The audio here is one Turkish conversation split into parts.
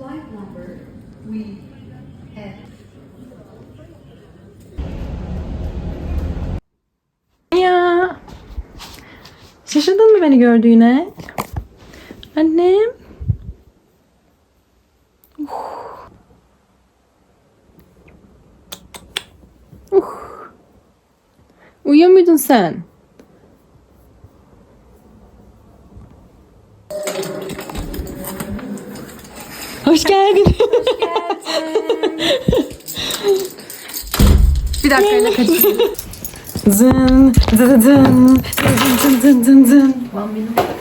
flight number we have Ya. Şaşırdın mı beni gördüğüne? Annem. Uh. Uh. Uyuyor muydun sen? Hoş geldin. Bir dakika ile. Zın, zın, zın, zın, zın, zın, zın.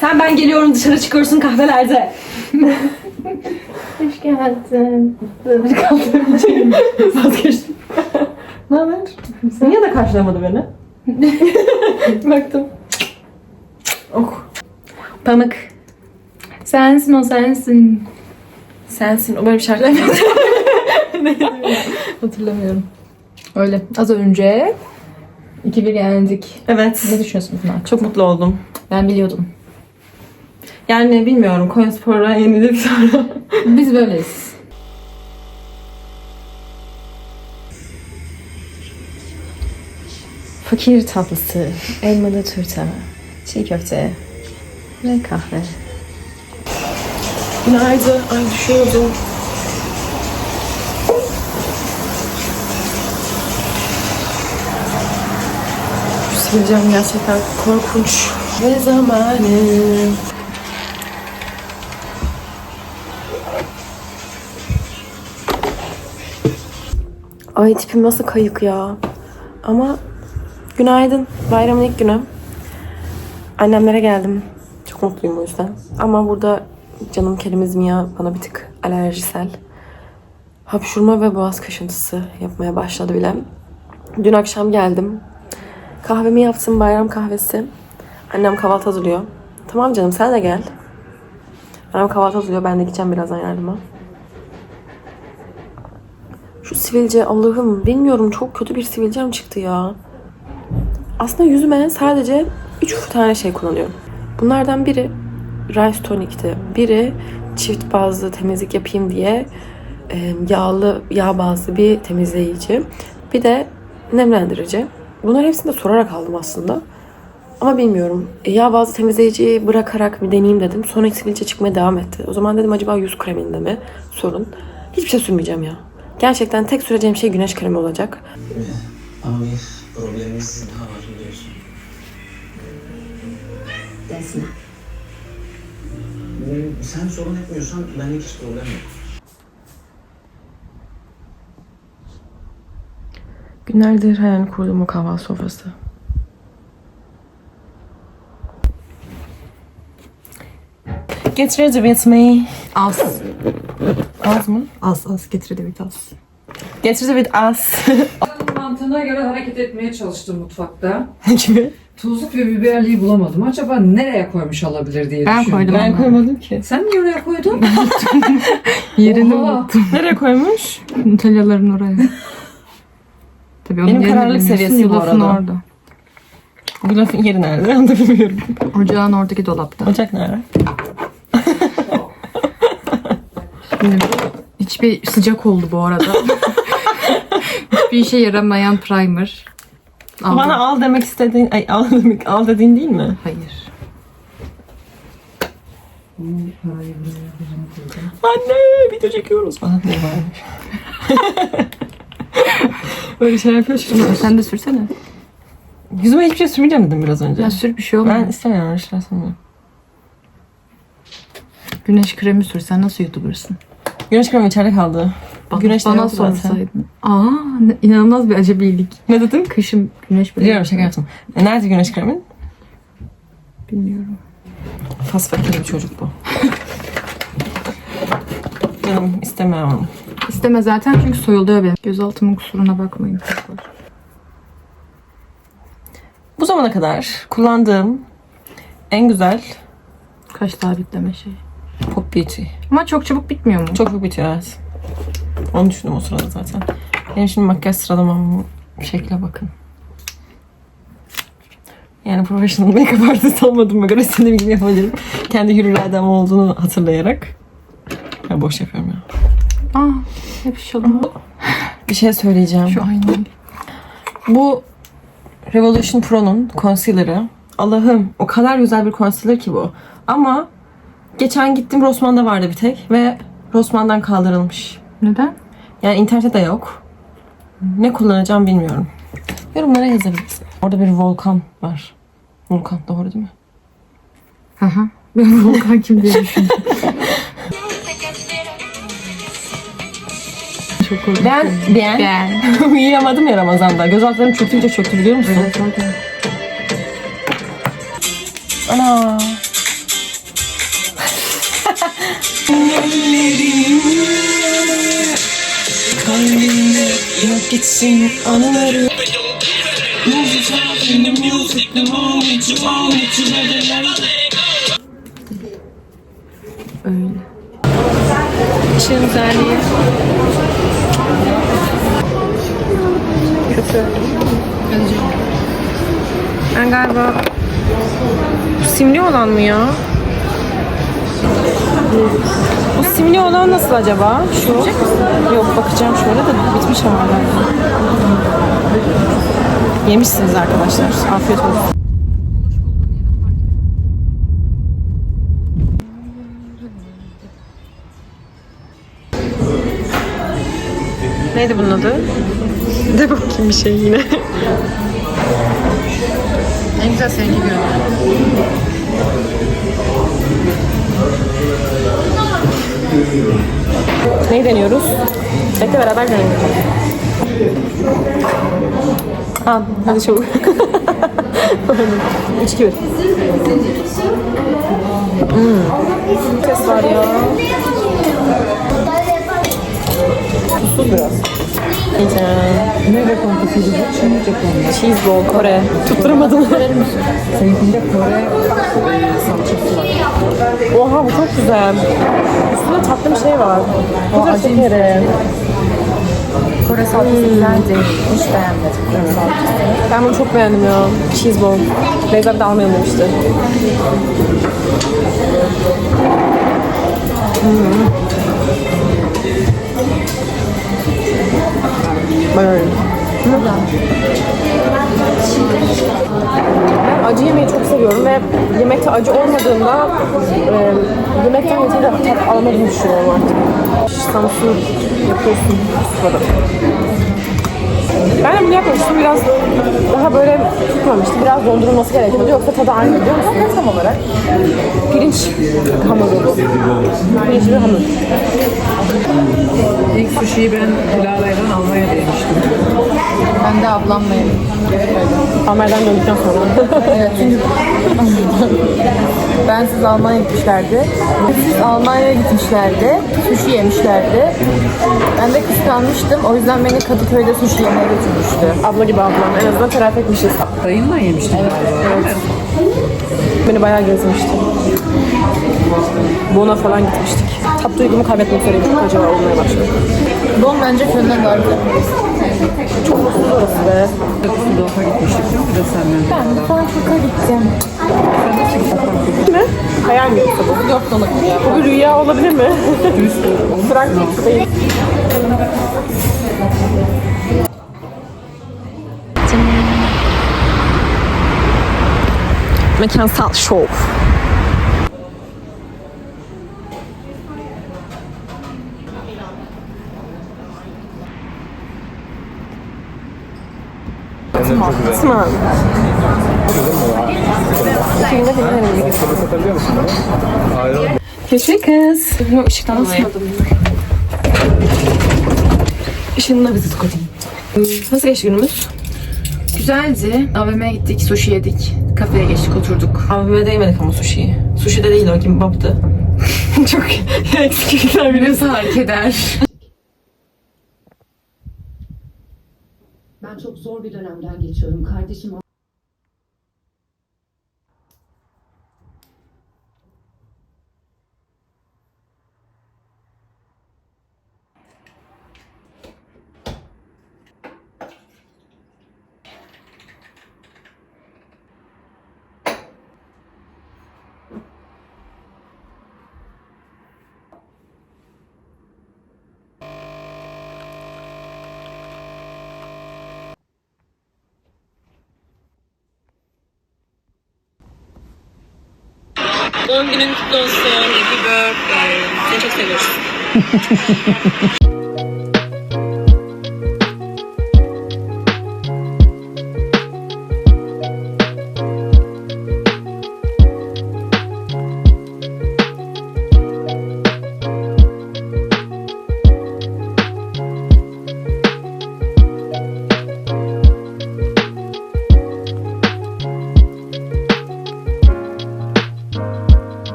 Sen ben geliyorum dışarı çıkıyorsun kahvelerde. Hoş geldin. Bir kahve Vazgeçtim. ne haber? Niye de karşılamadı beni? Baktım. Oh. Pamuk. Sensin o sensin. Sensin. O bir şarkı Hatırlamıyorum. Öyle. Az önce 2-1 yendik. Evet. Ne düşünüyorsun bunlar? Çok mutlu oldum. Ben biliyordum. Yani bilmiyorum. Konyaspor'a yenildik sonra. Biz böyleyiz. Fakir tatlısı, elmalı turta, çiğ köfte ve kahve. Günaydın. Ay düşüyordum. Sivilcem gerçekten korkunç. Ve zamanı. Ay tipim nasıl kayık ya. Ama günaydın. Bayramın ilk günü. Annemlere geldim. Çok mutluyum o yüzden. Ama burada canım kelimiz Mia bana bir tık alerjisel. Hapşurma ve boğaz kaşıntısı yapmaya başladı bile. Dün akşam geldim. Kahvemi yaptım bayram kahvesi. Annem kahvaltı hazırlıyor. Tamam canım sen de gel. Annem kahvaltı hazırlıyor. Ben de gideceğim birazdan yardıma. Şu sivilce Allah'ım bilmiyorum çok kötü bir sivilcem çıktı ya. Aslında yüzüme sadece 3 tane şey kullanıyorum. Bunlardan biri Rice Tonic'ti. Biri çift bazlı temizlik yapayım diye e, yağlı, yağ bazlı bir temizleyici. Bir de nemlendirici. Bunları hepsini de sorarak aldım aslında. Ama bilmiyorum. E, Yağ bazlı temizleyiciyi bırakarak bir deneyeyim dedim. Sonra sivilce çıkmaya devam etti. O zaman dedim acaba yüz kreminde mi sorun? Hiçbir şey sürmeyeceğim ya. Gerçekten tek süreceğim şey güneş kremi olacak. Ama bir problemimiz daha var biliyorsun. Desna. Benim- Sen sorun etmiyorsan benlik hiç problem yok. Günlerdir hayal kurduğum o kahvaltı sofrası. Get ready with me. Az. Az mı? Az az getirdi bir az. Get ready with us. Mantığına göre hareket etmeye çalıştım mutfakta. Gibi. Tuzluk ve biberliği bulamadım. Acaba nereye koymuş olabilir diye Ben düşündüm. koydum. Ben koymadım ki. Sen niye oraya koydun? Yerini Oha. unuttum. Nereye koymuş? Nutellaların oraya. Tabii onun Benim yerini kararlılık bilmiyorsun, seviyesi bu yulafın arada. orada. Bu lafın yeri nerede? Onu da bilmiyorum. Ocağın oradaki dolapta. Ocak nerede? Şimdi hiçbir sıcak oldu bu arada. hiçbir işe yaramayan primer. Aldım. Bana al demek istediğin, ay al demek, al dediğin değil mi? Hayır. Anne video çekiyoruz falan diye bağırmış. Böyle şey yapıyor şimdi. Sen de sürsene. Yüzüme hiçbir şey sürmeyeceğim dedim biraz önce. Ya sür bir şey olmaz. ben istemiyorum sanmıyorum. Güneş kremi sürsen nasıl youtubersın? Güneş kremi içeride kaldı. Bana, Güneş bana sorsaydın. Aa inanılmaz bir acemilik. Ne dedim? Kışın güneş böyle. Biliyorum şaka yaptım. E, nerede güneş kremin? Bilmiyorum. Fas fakir bir çocuk bu. Canım istemiyorum. İsteme zaten çünkü soyuluyor benim. Gözaltımın kusuruna bakmayın. Bu zamana kadar kullandığım en güzel Kaş sabitleme şey. Pop Beauty. Ama çok çabuk bitmiyor mu? Çok büyük bitiyor evet. Onu düşündüm o sırada zaten. Benim şimdi makyaj sıralamam şekle bakın. Yani professional make-up artist olmadığıma göre istediğim gibi yapabilirim. Kendi hür iradem olduğunu hatırlayarak. Ya boş yapıyorum ya. Aa, yapışalım. Bir şey söyleyeceğim. Şu aynı. Bu Revolution Pro'nun concealer'ı. Allah'ım o kadar güzel bir concealer ki bu. Ama geçen gittim Rossmann'da vardı bir tek ve Rossmann'dan kaldırılmış. Neden? Yani internette de yok. Ne kullanacağım bilmiyorum. Yorumlara yazabilirsin. Orada bir volkan var. Volkan doğru değil mi? Hı hı. Ben Volkan kim diye düşündüm. Çok korkunç. Ben ben, Ben. uyuyamadım ya Ramazan'da. Göz altlarım çöktükçe çöktü biliyor musun? Evet, zaten. Ana. Kalbimde yok gitsin anıları. Öyle. İşin güzelliği. Kötü. Ben galiba simli olan mı ya? Bu simli olan nasıl acaba? Şu. Yok bakacağım şöyle de bitmiş galiba. Yemişsiniz arkadaşlar. Afiyet olsun. Neydi bunun adı? De bakayım bir şey yine. En güzel seninki görünüyor. Neyi deniyoruz? Bekle beraber deneyelim. Al, hadi çabuk. 3 2 1. Hmm. Ses var ya. Tuzsuz biraz. Güzel. Ne lokantası gibi? Çin Japonlar. Cheese ball Kore. Tutturamadım. Seninkinde Kore e, salçası var. Oha bu çok güzel. Üstünde tatlı bir şey var. Pudra şekeri. Kore salçası güzel değil. Hiç beğenmedim. Kore salçası. Ben bunu çok beğendim ya. Cheese ball. Beyza bir de almayalım demişti. Hmm. Böyle. Ben acı yemeyi çok seviyorum ve yemekte acı olmadığında e, yemekten yeterince tat alamadığımı düşünüyorum artık. Samsun yapıyorsun sporu. Ben de bunu yapmamıştım. Biraz daha böyle tutmamıştı. Biraz dondurulması gerekiyordu. Yoksa tadı aynı biliyor musun? Tam olarak? Pirinç hamuru bu. Pirinç bir hamur. İlk sushi'yi ben Hilala'dan Almanya'da yemiştim. Ben de ablamla yedim. Amer'den döndükten sonra. Evet çünkü ben siz Almanya'ya gitmişlerdi. Siz Almanya'ya gitmişlerdi. Sushi yemişlerdi. Ben de kıskanmıştım. O yüzden beni Kadıköy'de sushi yemeye götürmüştü. Abla gibi ablam. En azından telafi etmişiz. Dayınla yemiştim galiba. Evet. Beni bayağı gezmişti. Bona falan gitmiştik. Tat duygumu kaybetmek üzereyim. Çok acı olmaya başladı. Bon bence köyden daha güzel. Çok mutsuz orası be. Sudoka gitmiştik değil mi? Bir de. Ben Frankfurt'a gideceğim. mi? Hayal mi yoksa bu? Yok dolık ya. Bu bir rüya olabilir mi? Frankfurt değil. Mekansal şov. Kısma. İki günde filmlerim Keşke kız. Yok ışıktan dolayı. Işığına bizi koyayım. Nasıl geçti günümüz? Güzeldi. AVM'ye gittik, sushi yedik. Kafeye geçtik, oturduk. AVM'de yemedik ama sushi'yi. Sushi de değil o kimbaptı. Çok eksiklikler biliyorsun. Fark eder. Ben çok zor bir dönemden geçiyorum. Kardeşim Doğum günün kutlu olsun. Happy birthday. Seni çok seviyoruz.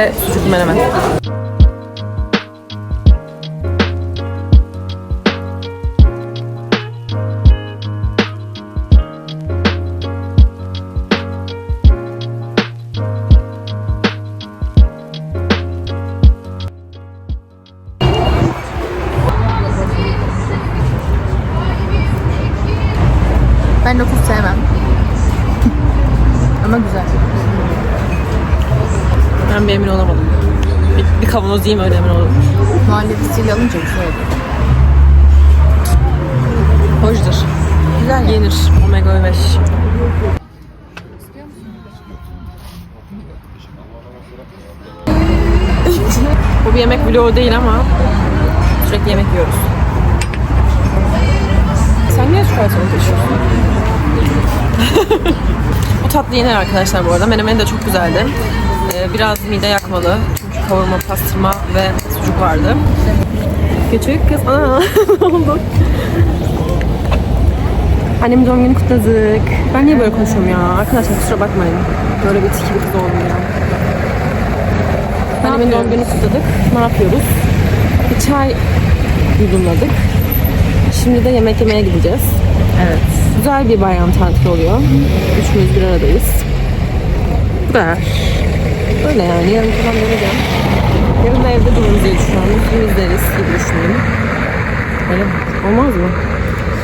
ve sucuklu menemen. Ben lokum sevmem. Ama güzel. Ben bir emin olamadım. Bir, bir kavanoz yiyeyim öyle emin olurum. Muhallebisiyle alınca güzel oluyor. Hoşdur. Güzel. Yenir. Omega 5. Bu bir yemek vlogu değil ama sürekli yemek yiyoruz. Sen niye çikolatalı taşıyorsun? bu tatlı yenir arkadaşlar bu arada. Menemeni de çok güzeldi. Ee, biraz mide yakmalı. Çünkü kavurma, pastırma ve sucuk vardı. Küçük kız. Aa, ne oldu? Annemin doğum günü kutladık. Ben niye böyle konuşuyorum ya? Arkadaşlar kusura bakmayın. Böyle bir tiki bir kız oldum ya. Annemin doğum günü kutladık. Ne yapıyoruz? Bir çay yudumladık. Şimdi de yemek yemeye gideceğiz. Evet. Güzel bir bayram tatili oluyor. Üçümüz bir aradayız. Bu kadar. Öyle yani. Yarın falan döneceğim. Yarın da evde dururuz diye düşünüyorum. Film izleriz gibi düşünüyorum. Öyle? Olmaz mı?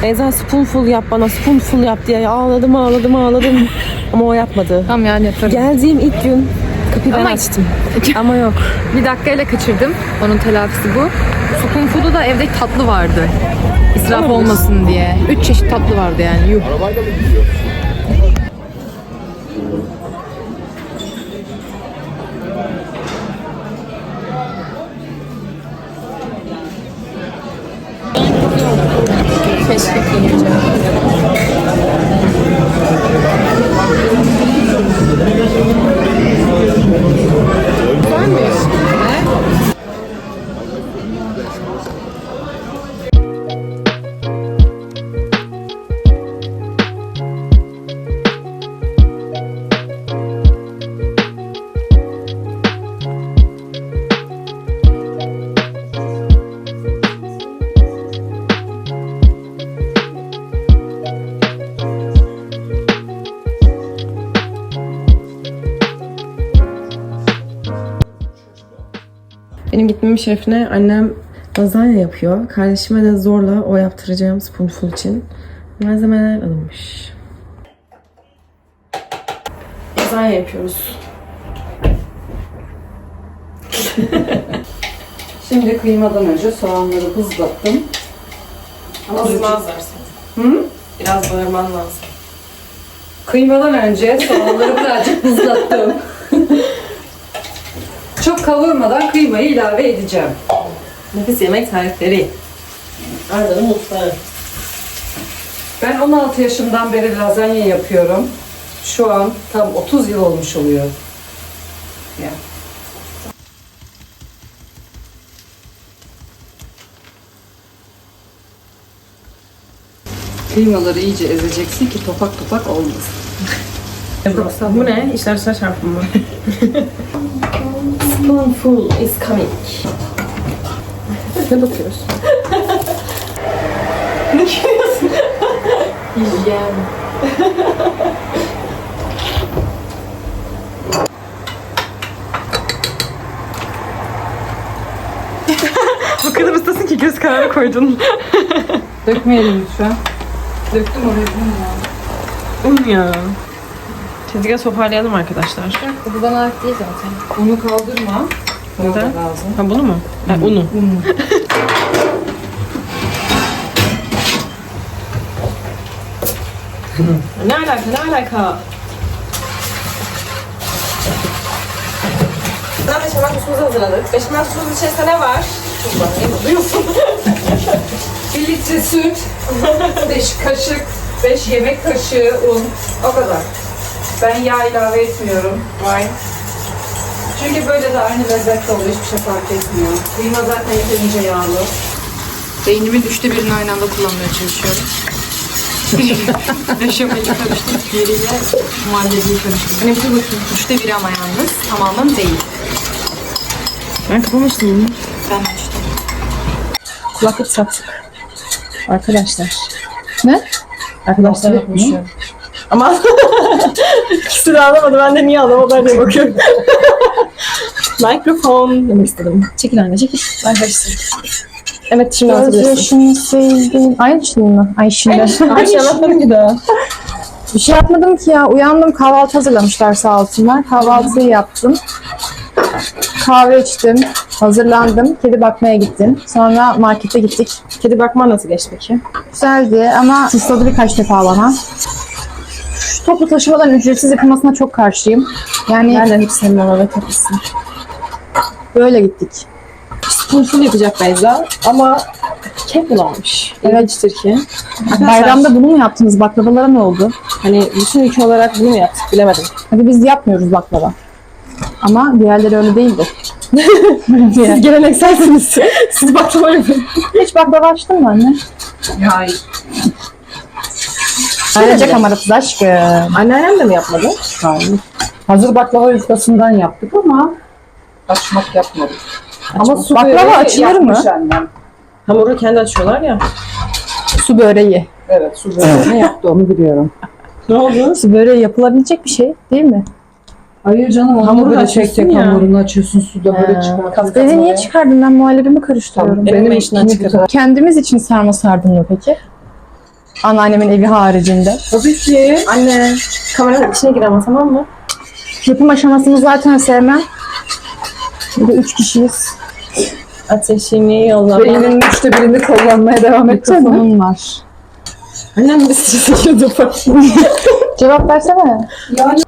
Ezan spoonful yap bana spoonful yap diye ağladım ağladım ağladım. Ama o yapmadı. Tamam yani yaparım. Geldiğim ilk gün kapıyı ben Ama- açtım. Ama yok. Bir dakikayla kaçırdım. Onun telafisi bu. Spoon Food'u da evde tatlı vardı. İsraf olmasın diye. Üç çeşit tatlı vardı yani. Yuh. Benim gitmemin şerefine annem lazanya yapıyor. Kardeşime de zorla o yaptıracağım spoonful için. Malzemeler alınmış. Lazanya yapıyoruz. Şimdi kıymadan önce soğanları buzlattım. Bozmazlar seni. Hı? Biraz bağırman lazım. Kıymadan önce soğanları birazcık buzlattım. Çok kavurmadan kıymayı ilave edeceğim. Nefis yemek tarifleri. Arda'nın mutfağı. Ben 16 yaşımdan beri lazanya yapıyorum. Şu an tam 30 yıl olmuş oluyor. Ya. Kıymaları iyice ezeceksin ki topak topak olmasın. Bu ne? İşler çarpımı. Spoonful is coming. ne bakıyorsun? ne gülüyorsun? Hijyen. Bu kadar ustasın ki göz kararı koydun. Dökmeyelim lütfen. Döktüm oraya bunu ya. Un ya. Tezgahı toparlayalım arkadaşlar. Bu bana ait değil zaten. Unu kaldırma. Neden? Ha bunu mu? Ha, unu. Unu. ne alaka ne alaka? Daha beşamel sosumuzu hazırladık. Beşamel sosunun içerisinde ne var? Tuz var. Ne? Bir litre süt, beş kaşık, beş yemek kaşığı un. O kadar. Ben yağ ilave etmiyorum. Vay. Çünkü böyle de aynı lezzetli oluyor. Hiçbir şey fark etmiyor. Kıyma zaten yeterince yağlı. Beynimin üçte birini aynı anda kullanmaya çalışıyorum. Beşameli muhallebiyi karıştırıp. Hani bir dur bakayım. Üçte biri ama yalnız. Tamamen değil. Ben kapamıştım bunu. Ben açtım. Kulaklık sattık. Arkadaşlar. Ne? Arkadaşlar konuşuyorum. Ama ikisi de anlamadı. Ben de niye anlamadılar diye bakıyorum. Mikrofon demek istedim. Çekil anne çekil. Ben karıştırayım. Evet şimdi hazırlıyorsun. Gözyaşını sevdim. Aynı şey mi? Ay şimdi. Ay şey anlatmadım ki daha. Bir şey yapmadım ki ya. Uyandım kahvaltı hazırlamışlar sağ olsunlar. Kahvaltıyı yaptım. Kahve içtim. Hazırlandım. Kedi bakmaya gittim. Sonra markete gittik. Kedi bakma nasıl geçti peki? Güzeldi ama tısladı birkaç defa bana. Toplu taşımaların ücretsiz yapılmasına çok karşıyım. Yani Ben de hiç sevmem evet haklısın. böyle gittik. Full yapacak Beyza ama kek bulamamış. İlginçtir ki. Bayramda bunu mu yaptınız? Baklavalara ne oldu? Hani bütün ülke olarak bunu mu yaptık bilemedim. Hadi biz yapmıyoruz baklava. Ama diğerleri öyle değildi. Siz gelenekselsiniz. Siz baklava yapın. Hiç baklava açtın mı anne? Hayır. Ayrıca kamera kız aşkım. Anneannem de mi yapmadı? Hayır. Hazır baklava yufkasından yaptık ama açmak yapmadık. Ama su Baklava böreği açılır mı? Yapmış annem. Hamuru kendi açıyorlar ya. Su böreği. Evet, su böreğini yaptı onu biliyorum. Ne oldu? Su böreği yapılabilecek bir şey değil mi? Hayır canım onu Hamuru böyle açıyorsun tek tek ya. hamurunu açıyorsun suda böyle çıkartıyorsun. Beni niye çıkardın? Ben muhallebimi karıştırıyorum. Benim Benim eşinden ekmeğimi çıkarım. Kendimiz için sarma sardın mı peki? Anneannemin evi haricinde. Tabii ki. Anne kameranın içine gir ama tamam mı? Yapım aşamasını zaten sevmem. Bir de üç kişiyiz. Ateşini yollama. Beyninin üçte birini kullanmaya devam edeceğim. Mikrofonum var. Annem de sizi çekiyordu bak. Cevap versene. Yani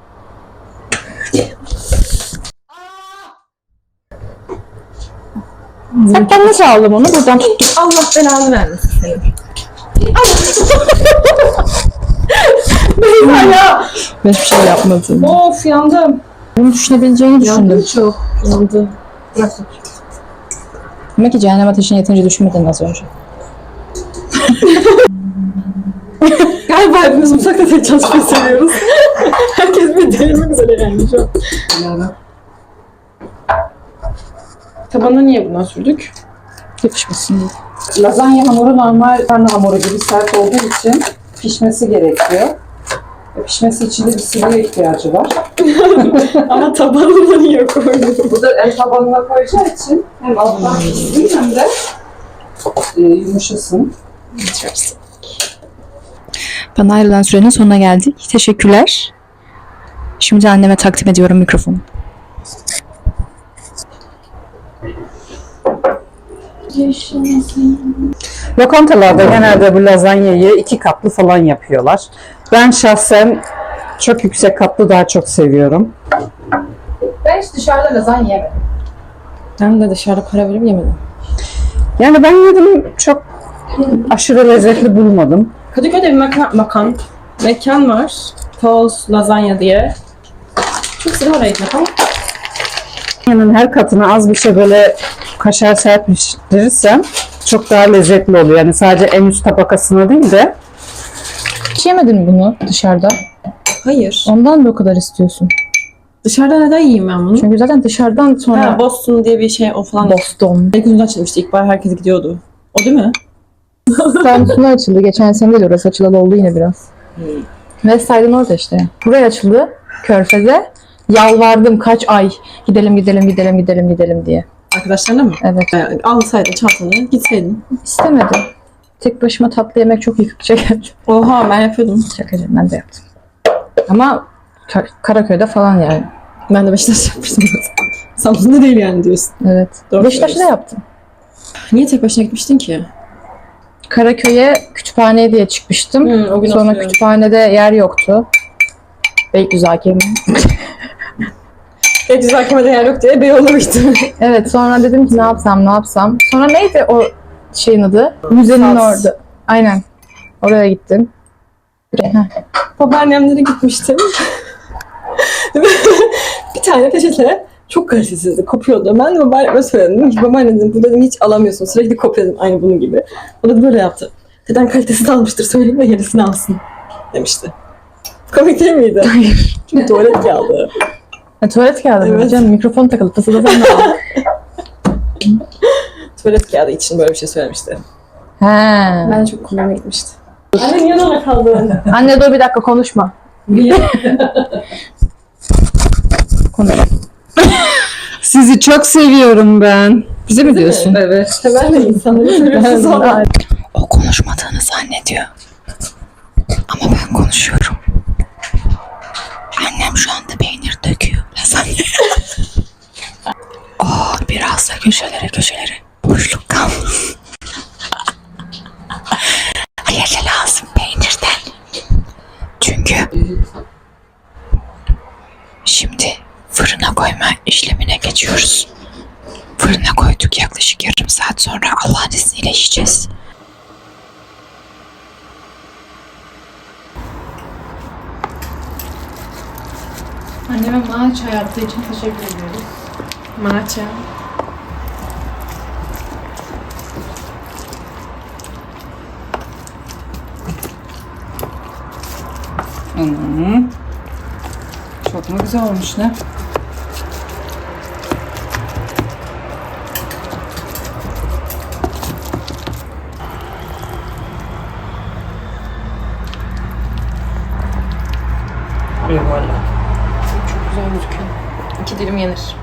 Sen nasıl aldım onu? Buradan tuttum. Allah belanı vermesin seni. ya. Ben hiçbir şey yapmadım. Of yandım. Bunu düşünebileceğini düşündüm. Çok. Yandı. Bırak. Demek ki cehennem ateşine yeterince düşünmedin az önce. Galiba hepimiz mutfakta tek çalışmayı seviyoruz. Herkes bir delirmek üzere yani şu an. Tabana niye bundan sürdük? Yapışmasın diye. Lazanya hamuru normal karna hamuru gibi sert olduğu için pişmesi gerekiyor. E, Pişmesi için de bir sıvıya ihtiyacı var. Ama tabanına niye koydun? Bu da el tabanına koyacağı için hem alttan pişsin hem de e, yumuşasın. Bana ayrılan sürenin sonuna geldik. Teşekkürler. Şimdi anneme takdim ediyorum mikrofonu. Lokantalarda genelde bu lazanyayı iki katlı falan yapıyorlar. Ben şahsen çok yüksek katlı daha çok seviyorum. Ben hiç dışarıda lazanya yemedim. Ben de dışarıda para verip yemedim. Yani ben yedim çok aşırı lezzetli bulmadım. Kadıköy'de bir mekan, makan, mekan var. Toz Lazanya diye. Çok güzel oraya gitmek ama Yani her katına az bir şey böyle kaşar serpiştirirsem çok daha lezzetli oluyor. Yani sadece en üst tabakasına değil de Hiç yemedin bunu dışarıda? hayır. Ondan da o kadar istiyorsun. Dışarıda neden yiyeyim ben bunu? Çünkü zaten dışarıdan sonra Ha, Boston diye bir şey o falan. Boston. Belki uzun açılmıştı. İlk bar herkes gidiyordu. O değil mi? Samsun'a açıldı. Geçen sene değil orası açılalı oldu yine biraz. West Side'ın orada işte. Buraya açıldı. Körfez'e. Yalvardım kaç ay. Gidelim gidelim gidelim gidelim gidelim diye. Arkadaşlarına mı? Evet. Yani alsaydın çantanı gitseydin. İstemedim. Tek başıma tatlı yemek çok yıkık çeker. Oha ben yapıyordum. Şakacığım ben de yaptım. Ama Kar- Karaköy'de falan yani. Ben de Beşiktaş yapmıştım. Samsun'da değil yani diyorsun. Evet. Doğru Beşiktaş'ta söylüyorsun. yaptım. Niye tek başına gitmiştin ki? Karaköy'e kütüphaneye diye çıkmıştım. Hı, o gün Sonra hatırlıyorum. kütüphanede yer yoktu. Beylikdüzü mi? Peki hakemede yer yok diye Beyoğlu'na gittim. Evet sonra dedim ki ne yapsam ne yapsam. Sonra neydi o şeyin adı? Müzenin Saz. orada. Aynen. Oraya gittim. Heh. Babaannemlere gitmiştim. bir tane peçete çok kalitesizdi, kopuyordu. Ben de babaanneme söyledim. Dedim ki babaanne dedim, bu dedim hiç alamıyorsun. Sürekli kopuyor dedim aynı bunun gibi. O da böyle yaptı. Neden kalitesiz almıştır söyleyeyim de yenisini alsın demişti. Komik değil miydi? Hayır. Çünkü tuvalet kağıdı. Ha, tuvalet kağıdı mı? Evet. Canım mikrofon takılı. Fısıldasan da al. Tuvalet kağıdı için böyle bir şey söylemişti. He. Ben çok komik gitmişti. Anne niye ona kaldın? Anne dur bir dakika konuşma. Konuş. Sizi çok seviyorum ben. Bize mi diyorsun? Evet. Ben de insanları söylüyorsun sonra. O konuşmadığını zannediyor. Ama ben konuşuyorum. Köşelere köşelere boşluk kalmış. Hayırlı lazım peynirden. Çünkü şimdi fırına koyma işlemine geçiyoruz. Fırına koyduk yaklaşık yarım saat sonra Allah'ın izniyle yiyeceğiz. Anneme maaş yaptığı için teşekkür ediyoruz. Matcha. Çok mu güzel olmuş ne? Güzel gözüküyor. İki dilim yenir.